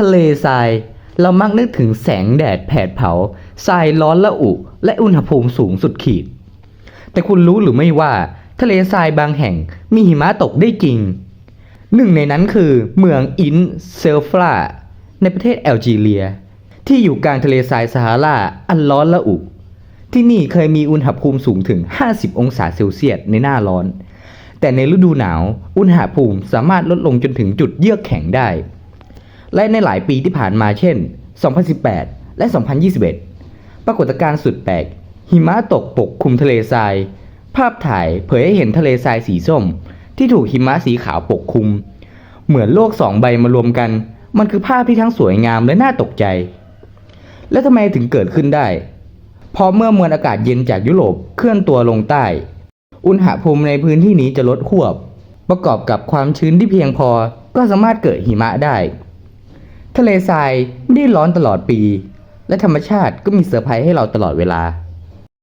ทะเลทราย เรามักนึกถึงแสงแดดแผดเผาทรายร้อนละอุ และอุณหภูมิสูงสุดขีด แต่คุณรู้หรือไม่ว่า ทะเลทรายบางแห่งมีหิมะตกได้จริง หนึ่งในนั้นคือเมืองอินเซลฟลาในประเทศแอลจีเรีย ที่อยู่กลางทะเลทรายซาฮาราอันร้อนละอุ ที่นี่เคยมีอุณหภูมิสูงถึง 50 องศาเซลเซียสในหน้าร้อน แต่ในฤดูหนาว อุณหภูมิสามารถลดลงจนถึงจุดเยือกแข็งได้ และในหลายปีที่ผ่านมาเช่น 2018 และ 2021 ปรากฏการณ์สุดแปลก หิมะตกปกคลุมทะเลทราย ภาพถ่ายเผยให้เห็นทะเลทรายสีส้ม ที่ถูกหิมะสีขาวปกคลุม เหมือนโลกสองใบมารวมกัน มันคือภาพที่ทั้งสวยงามและน่าตกใจ และทำไมถึงเกิดขึ้นได้พราะเมื่อมวลอากาศเย็นจากยุโรปเคลื่อนตัวลงใต้ อุณหภูมิในพื้นที่นี้จะลดหวบ ประกอบกับความชื้นที่เพียงพอก็สามารถเกิดหิมะได้ ทะเลทรายไม่ได้ร้อนตลอดปี และธรรมชาติก็มีเซอร์ไพรส์ให้เราตลอดเวลา